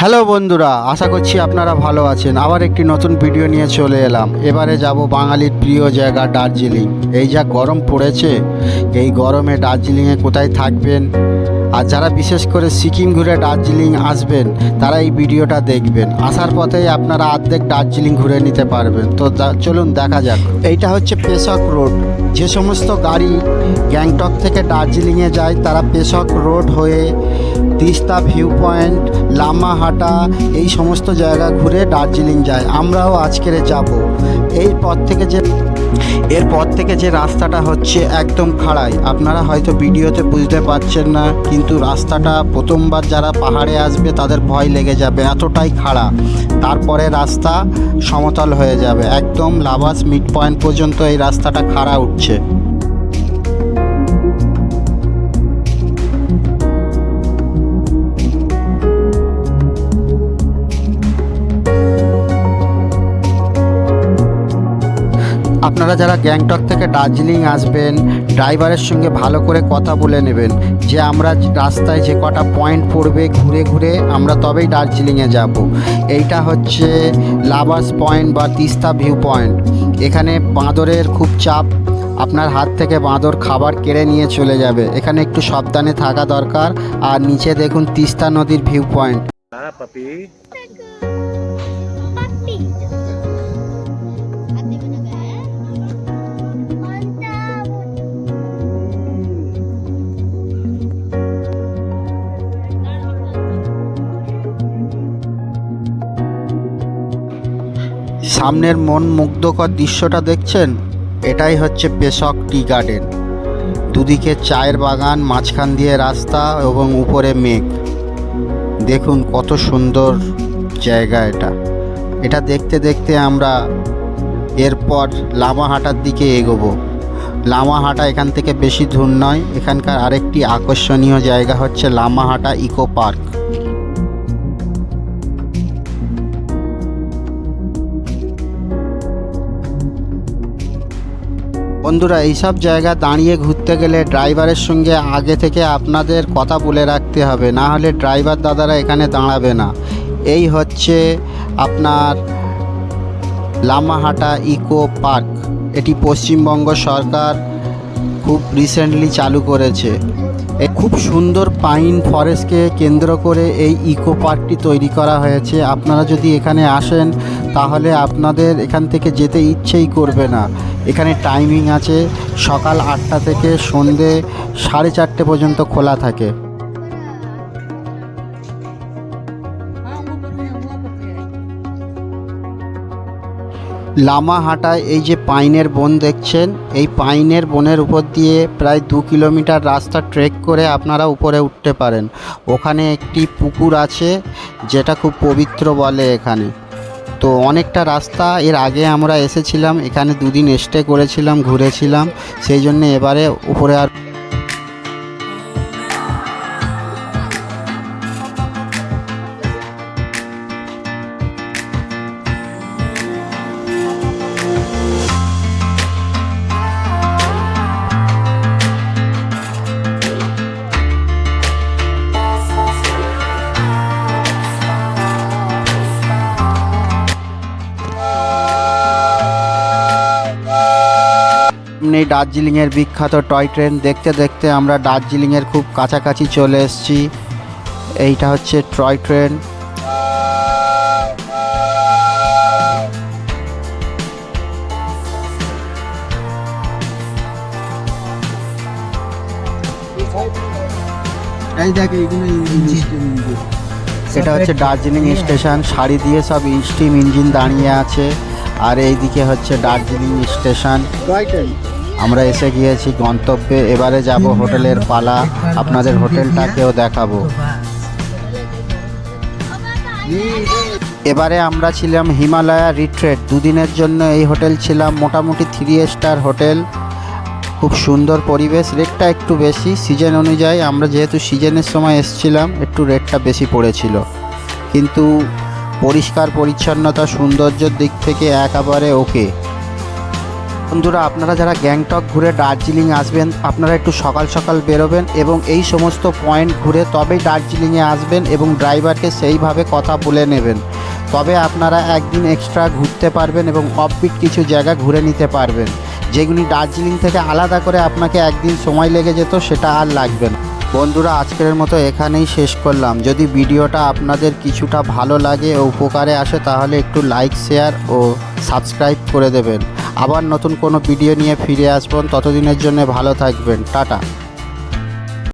Hello বন্ধুরা, আশা করছি আপনারা ভালো আছেন। আবার একটি নতুন ভিডিও নিয়ে চলে এলাম। এবারে যাব বাঙালির প্রিয় জায়গা দার্জিলিং। এই যা গরম পড়েছে, এই গরমে দার্জিলিংয়ে কোথায় থাকবেন? আর যারা বিশেষ করে সিকিম ঘুরে দার্জিলিং আসবেন, তারা এই ভিডিওটা দেখবেন। আসার পথেই আপনারা অর্ধেক দার্জিলিং ঘুরে নিতে পারবেন। তো চলুন দেখা যাক। এইটা হচ্ছে পেশক রোড। যে সমস্ত গাড়ি গ্যাংটক থেকে দার্জিলিংয়ে যায়, তারা পেশক রোড হয়ে তিস্তা ভিউ পয়েন্ট লামাহাটা, এই সমস্ত জায়গা ঘুরে দার্জিলিং যায়। আমরাও আজকের যাব। এই পথ থেকে যে এরপর থেকে যে রাস্তাটা হচ্ছে একদম খাড়াই। আপনারা হয়তো ভিডিওতে বুঝতে পারছেন না, কিন্তু রাস্তাটা প্রথমবার যারা পাহাড়ে আসবে তাদের ভয় লেগে যাবে, এতটাই খাড়া। তারপরে রাস্তা সমতল হয়ে যাবে। একদম লাভাস মিড পয়েন্ট পর্যন্ত এই রাস্তাটা খাড়া উঠছে। আপনারা যারা গ্যাংটক থেকে দার্জিলিং আসবেন, ড্রাইভারের সঙ্গে ভালো করে কথা বলে নেবেন যে আমরা রাস্তায় যে কটা পয়েন্ট পড়বে ঘুরে ঘুরে আমরা তবেই দার্জিলিংয়ে যাব। এইটা হচ্ছে লাভার্স পয়েন্ট বা তিস্তা ভিউ পয়েন্ট। এখানে বাঁদরের খুব চাপ, আপনার হাত থেকে বাঁদর খাবার কেড়ে নিয়ে চলে যাবে। এখানে একটু সাবধানে থাকা দরকার। আর নিচে দেখুন তিস্তা নদীর ভিউ পয়েন্ট। সামনের মন মুগ্ধকর দৃশ্যটা দেখছেন? এটাই হচ্ছে পেশক টি গার্ডেন। দুদিকে চায়ের বাগান, মাঝখান দিয়ে রাস্তা এবং উপরে মেঘ। দেখুন কত সুন্দর জায়গা এটা। এটা দেখতে দেখতে আমরা এরপর লামাহাটার দিকে এগোবো। লামাহাটা এখান থেকে বেশি দূর নয়, এখানকার আরেকটি আকর্ষণীয় জায়গা হচ্ছে লামাহাটা ইকো পার্ক। বন্ধুরা, এইসব জায়গা দাঁড়িয়ে ঘুরতে গেলে ড্রাইভারের সঙ্গে আগে থেকে আপনাদের কথা বলে রাখতে হবে। না হলে ড্রাইভার দাদারা এখানে দাঁড়াবে না। এই হচ্ছে আপনার লামাহাটা ইকো পার্ক। এটি পশ্চিমবঙ্গ সরকার খুব রিসেন্টলি চালু করেছে। খুব সুন্দর পাইন ফরেস্টকে কেন্দ্র করে এই ইকো পার্কটি তৈরি করা হয়েছে। আপনারা যদি এখানে আসেন, তাহলে আপনাদের এখান থেকে যেতে ইচ্ছেই করবে না। এখানে টাইমিং আছে, সকাল আটটা থেকে সন্ধে সাড়ে চারটে পর্যন্ত খোলা থাকে। লামাহাটায় এই যে পাইনের বন দেখছেন, এই পাইনের বনের উপর দিয়ে প্রায় দু কিলোমিটার রাস্তা ট্রেক করে আপনারা উপরে উঠতে পারেন। ওখানে একটি পুকুর আছে, যেটা খুব পবিত্র বলে এখানে। তো অনেকটা রাস্তা। এর আগে আমরা এসেছিলাম, এখানে দুদিন স্টে করেছিলাম, ঘুরেছিলাম। সেই জন্য এবারে উপরে আর নেই দার্জিলিংয়ের বিখ্যাত টয় ট্রেন। দেখতে দেখতে আমরা দার্জিলিংয়ের খুব কাছাকাছি চলে এসেছি। এইটা হচ্ছে টয় ট্রেন। এটা হচ্ছে দার্জিলিং স্টেশন। সারি দিয়ে সব স্টিম ইঞ্জিন দাঁড়িয়ে আছে। আর এইদিকে হচ্ছে দার্জিলিং স্টেশন। আমরা এসে গিয়েছি গন্তব্যে, এবারে যাব হোটেলের পালা, আপনাদের হোটেলটাকেও দেখাবো। এবারে আমরা ছিলাম হিমালয়া রিট্রেট, দুদিনের জন্য এই হোটেল ছিলাম মোটামুটি থ্রি স্টার হোটেল। খুব সুন্দর পরিবেশ, রেটটা একটু বেশি সিজন অনুযায়ী আমরা যেহেতু সিজনের সময় এসছিলাম, একটু রেটটা বেশি পড়েছিল। কিন্তু পরিষ্কার পরিচ্ছন্নতা, সৌন্দর্যের দিক থেকে একেবারে ওকে বন্ধুরা, আপনারা যারা গ্যাংটক ঘুরে দার্জিলিং আসবেন, আপনারা একটু সকাল সকাল বেরোবেন এবং এই সমস্ত পয়েন্ট ঘুরে তবেই দার্জিলিংয়ে আসবেন এবং ড্রাইভারকে সেইভাবে কথা বলে নেবেন। তবে আপনারা একদিন এক্সট্রা ঘুরতে পারবেন এবং অফবিট কিছু জায়গা ঘুরে নিতে পারবেন। যেগুলি দার্জিলিং থেকে আলাদা করে আপনাকে একদিন সময় লেগে যেত, সেটা আর লাগবে না। বন্ধুরা, আজকের মতো এখানেই শেষ করলাম। যদি ভিডিওটা আপনাদের কিছুটা ভালো লাগে ও উপকারে আসে, তাহলে একটু লাইক, শেয়ার ও সাবস্ক্রাইব করে দেবেন। আবার নতুন কোনো ভিডিও নিয়ে ফিরে আসবেন ততদিনের জন্য ভালো থাকবেন। টাটা।